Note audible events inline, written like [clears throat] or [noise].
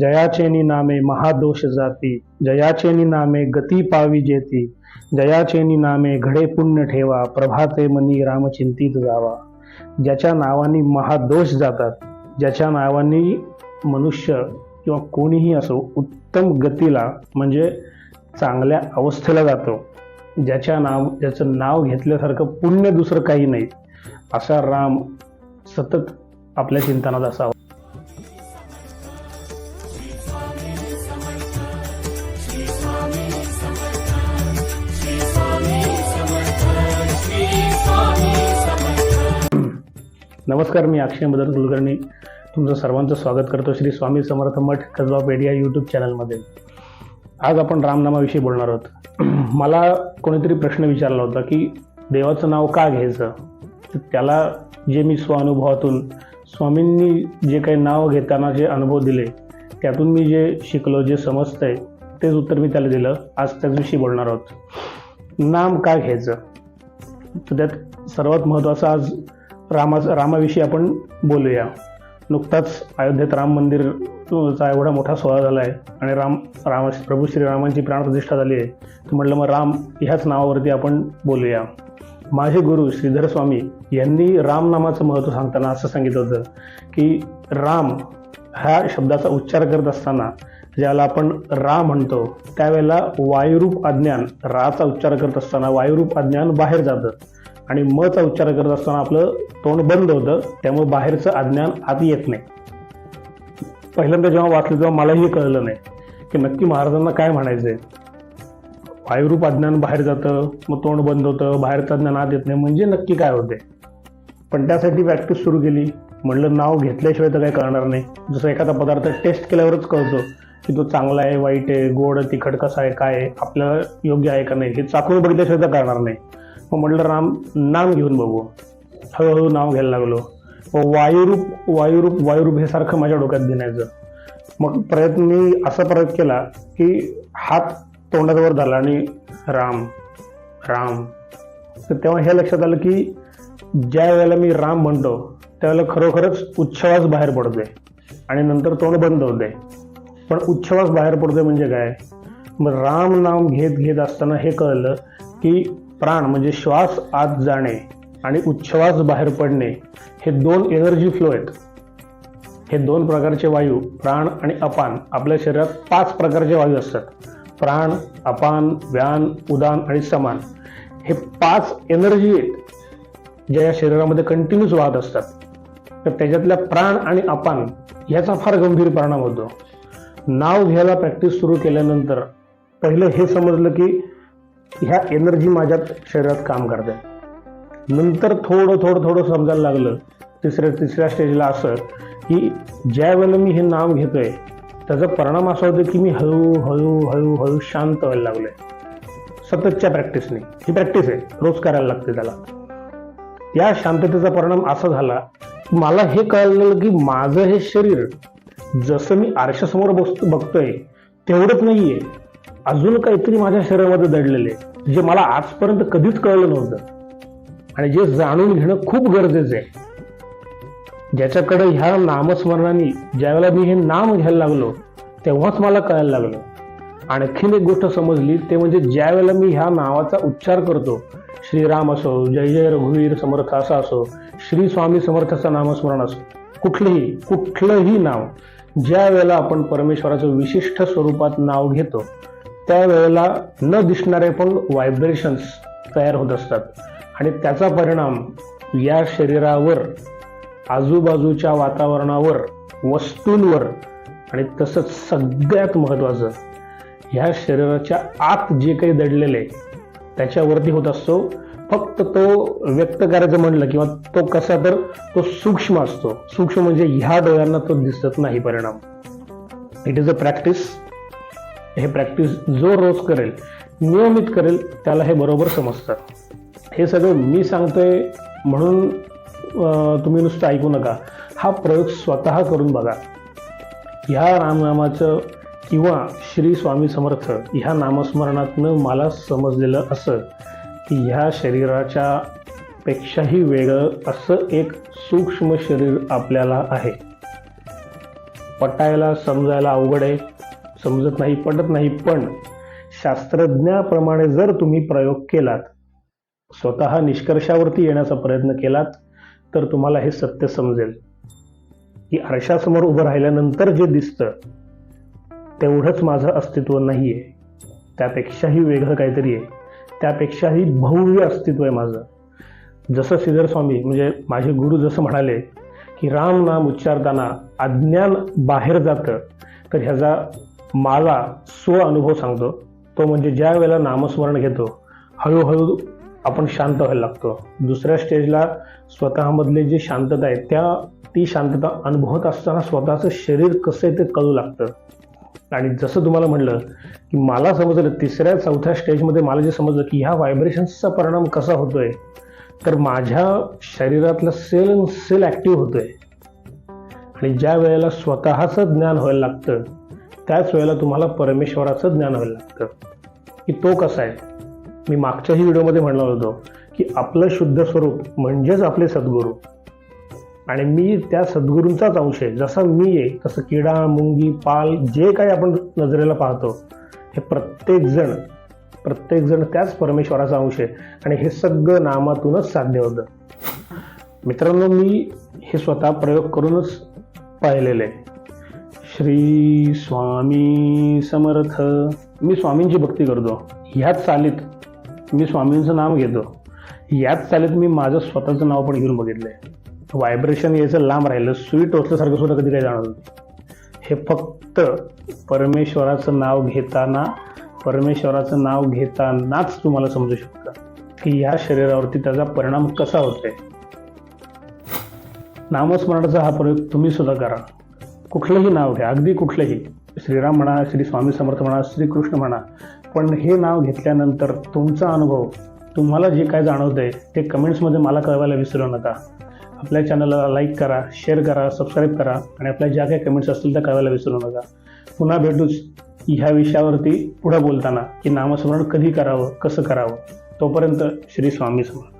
जयाचेनी नामे महादोष जाती जयाचेनी नामे गती पावी जेती जयाचेनी नामे घडे पुण्य ठेवा प्रभाते मनी रामचिंतीत जावा. ज्याच्या नावानी महादोष जातात ज्याच्या नावानी मनुष्य किंवा कोणीही असो उत्तम गतीला म्हणजे चांगल्या अवस्थेला जातो. ज्याच्या नाव ज्याचं नाव घेतल्यासारखं पुण्य दुसरं काही नाही असा राम सतत आपल्या चिंतनात असावा. नमस्कार मी अक्षय मदन कुलकर्णी. तुमचं सर्वांचं स्वागत करतो श्री स्वामी समर्थ मठ कसबा पेडिया यूट्यूब चॅनलमध्ये आज आपण रामनामाविषयी बोलणार आहोत. [clears throat] मला कोणीतरी प्रश्न विचारला होता की देवाचं नाव का घ्यायचं? तर त्याला जे मी स्वानुभवातून स्वामींनी जे काही नाव घेताना जे अनुभव दिले त्यातून मी जे शिकलो जे समजतंय तेच उत्तर मी त्याला दिलं. आज त्याच्याविषयी बोलणार आहोत. नाम का घ्यायचं? तर त्यात सर्वात महत्त्वाचं आज रामा रामाविषयी आपण बोलूया. नुकताच अयोध्येत राम मंदिरचा एवढा मोठा सोहळा झाला आहे आणि राम राम प्रभू श्रीरामांची प्राणप्रतिष्ठा झाली आहे. तर म्हटलं मग राम ह्याच नावावरती आपण बोलूया. माझे गुरु श्रीधर स्वामी यांनी राम नामाचं महत्त्व सांगताना असं सांगितलं होतं की राम ह्या शब्दाचा उच्चार करत असताना ज्याला आपण रा म्हणतो त्यावेळेला वायुरूप अज्ञान राचा उच्चार करत असताना वायुरूप अज्ञान बाहेर जातं. आणि मचा उच्चार करत असताना आपलं तोंड बंद होतं त्यामुळे बाहेरचं अज्ञान आत येत नाही. पहिल्यांदा जेव्हा वाचलं तेव्हा मलाही कळलं नाही की नक्की महाराजांना काय म्हणायचंय? वायुरूप अज्ञान बाहेर जातं मग तोंड बंद होतं बाहेरचं ज्ञान आत येत नाही म्हणजे नक्की काय होते पण त्यासाठी प्रॅक्टिस सुरू केली. म्हणलं नाव घेतल्याशिवाय तर काही कळणार नाही. जसं एखादा पदार्थ टेस्ट केल्यावरच कळतो की तो चांगला आहे वाईट आहे गोड तिखट कसा आहे काय आहे आपल्याला योग्य आहे का नाही हे चाकून बघितल्याशिवाय तर कळणार नाही. मग म्हटलं राम नाम घेऊन बघू. हळूहळू नाव घ्यायला लागलो. मग वायुरूप वायुरूप वायुरूप हे सारखं माझ्या डोक्यात घेण्याचं मग प्रयत्न मी असा प्रयत्न केला की हात तोंडावर झाला आणि राम राम. तर तेव्हा हे लक्षात आलं की ज्या वेळेला मी राम म्हणतो त्यावेळेला खरोखरच उच्छवास बाहेर पडतोय आणि नंतर तोंड बंद होते पण उच्छवास बाहेर पडतोय म्हणजे काय? मग राम नाम घेत घेत असताना हे कळलं की प्राण म्हणजे श्वास आत जाणे आणि उच्छ्वास बाहेर पडणे हे दोन एनर्जी फ्लो आहेत. हे दोन प्रकारचे वायू प्राण आणि अपान आपल्या शरीरात पाच प्रकारचे वायू असतात. प्राण अपान व्यान उदान आणि समान. हे पाच एनर्जी आहेत ज्या या शरीरामध्ये कंटिन्यूस वाहत असतात. तर त्याच्यातल्या प्राण आणि अपान ह्याचा फार गंभीर परिणाम होतो. नाव घ्यायला प्रॅक्टिस सुरू केल्यानंतर पहिलं हे समजलं की ह्या एनर्जी माझ्यात शरीरात काम करते. नंतर थोडं थोडं थोडं समजायला लागलं तिसऱ्या तिसऱ्या स्टेजला असं की ज्या वेळेला मी हे नाम घेतोय त्याचा परिणाम असा होतो की मी हळू हळू हळू हळू शांत व्हायला लागलोय. सततच्या प्रॅक्टिसने ही प्रॅक्टिस आहे. रोज करायला लागते त्याला. या शांततेचा परिणाम असा झाला की मला हे कळलं की माझं हे शरीर जसं मी आरशासमोर बसतो बघतोय तेवढंच नाहीये. अजून काहीतरी माझ्या शरीरामध्ये दडलेले आहे जे मला आजपर्यंत कधीच कळलं नव्हतं. आणि जे जाणून घेणं खूप गरजेचं आहे. ज्याच्याकडे ह्या नामस्मरणाने ज्यावेळेला मी हे नाम घ्यायला लागलो तेव्हाच मला कळायला लागलं. आणखीन एक गोष्ट समजली ते म्हणजे ज्या वेळेला मी ह्या नावाचा उच्चार करतो श्रीराम असो जय जय रघुवीर समर्थ असा असो श्री स्वामी समर्थाचं नामस्मरण असो कुठलंही कुठलंही नाव ज्या वेळेला आपण परमेश्वराचं विशिष्ट स्वरूपात नाव घेतो त्यावेळेला न दिसणारे पण व्हायब्रेशन्स तयार होत असतात. आणि त्याचा परिणाम या शरीरावर आजूबाजूच्या वातावरणावर वस्तूंवर आणि तसंच सगळ्यात महत्त्वाचं ह्या शरीराच्या आत जे काही दडलेलं आहे त्याच्यावरती होत असतो. फक्त तो व्यक्त करायचं म्हणलं किंवा तो कसा तर तो सूक्ष्म असतो. सूक्ष्म म्हणजे ह्या डोळ्यांना तो दिसत नाही परिणाम. इट इज अ प्रॅक्टिस हे प्रॅक्टिस जो रोज करेल नियमित करेल त्याला हे बरोबर समजतं. हे सगळं मी सांगतोय म्हणून तुम्ही नुसतं ऐकू नका. हा प्रयोग स्वतः करून बघा. ह्या रामनामाचं किंवा श्री स्वामी समर्थ ह्या नामस्मरणातनं मला समजलेलं असं की ह्या शरीराच्या पेक्षाही वेगळं असं एक सूक्ष्म शरीर आपल्याला आहे. पटायला समजायला अवघड आहे. समजत नाही पटत नाही पण शास्त्रज्ञाप्रमाणे जर तुम्ही प्रयोग केलात स्वतः निष्कर्षावरती येण्याचा प्रयत्न केलात तर तुम्हाला हे सत्य समजेल. की आरशासमोर उभं राहिल्यानंतर जे दिसतं तेवढंच माझं अस्तित्व नाही आहे त्यापेक्षाही वेगळं काहीतरी आहे. त्यापेक्षाही भव्य अस्तित्व आहे माझं. जसं श्रीधर स्वामी म्हणजे माझे गुरु जसं म्हणाले की राम नाम उच्चारताना अज्ञान बाहेर जातं तर ह्याचा माझा स्व अनुभव सांगतो. तो म्हणजे ज्या वेळेला नामस्मरण घेतो हळूहळू आपण शांत व्हायला लागतो. दुसऱ्या स्टेजला स्वतःमधले जी शांतता आहे त्या ती शांतता अनुभवत असताना स्वतःचं शरीर कसं आहे ते कळू लागतं. आणि जसं तुम्हाला म्हणलं की मला समजलं तिसऱ्या चौथ्या स्टेजमध्ये मला जे समजलं की ह्या व्हायब्रेशन्सचा परिणाम कसा होतोय तर माझ्या शरीरातलं सेल सेल ॲक्टिव्ह होतोय. आणि ज्या वेळेला स्वतःचं ज्ञान व्हायला लागतं त्याच वेळेला तुम्हाला परमेश्वराचं ज्ञान व्हायला लागतं. की तो कसा आहे? मी मागच्याही व्हिडिओमध्ये म्हणणार होतो की आपलं शुद्ध स्वरूप म्हणजेच आपले सद्गुरू. आणि मी त्या सद्गुरूंचाच अंश आहे. जसा मी आहे तसं किडा मुंगी पाल जे काही आपण नजरेला पाहतो हे प्रत्येकजण प्रत्येकजण त्याच परमेश्वराचा अंश आहे. आणि हे सगळं नामातूनच साध्य होतं. मित्रांनो मी हे स्वतः प्रयोग करूनच पाहिलेले आहे. श्री स्वामी समर्थ. मी स्वामींची भक्ती करतो. ह्याच चालीत मी स्वामींचं नाव घेतो. याच चालीत मी माझं स्वतःचं नाव पण घेऊन बघितलंय. व्हायब्रेशन यायचं लांब राहिलं. स्वीट टोचल्यासारखं सुद्धा कधी काही जाणवत नाही. हे फक्त परमेश्वराचं नाव घेताना परमेश्वराचं नाव घेतानाच तुम्हाला समजू शकतं की या शरीरावरती त्याचा परिणाम कसा होतोय. नामस्मरणाचा हा प्रयोग तुम्ही सुद्धा करा. कुठलंही नाव घ्या. अगदी कुठलंही. श्रीराम म्हणा श्री स्वामी समर्थ म्हणा श्रीकृष्ण म्हणा. पण हे नाव घेतल्यानंतर तुमचा अनुभव तुम्हाला जे काय जाणवतंय ते कमेंट्समध्ये मला कळवायला विसरू नका. आपल्या चॅनलला लाईक करा शेअर करा सबस्क्राईब करा आणि आपल्या ज्या काही कमेंट्स असतील त्या कळवायला विसरू नका. पुन्हा भेटूच ह्या विषयावरती पुढं बोलताना की नामस्मरण कधी करावं कसं करावं. तोपर्यंत श्री स्वामी समर्थ.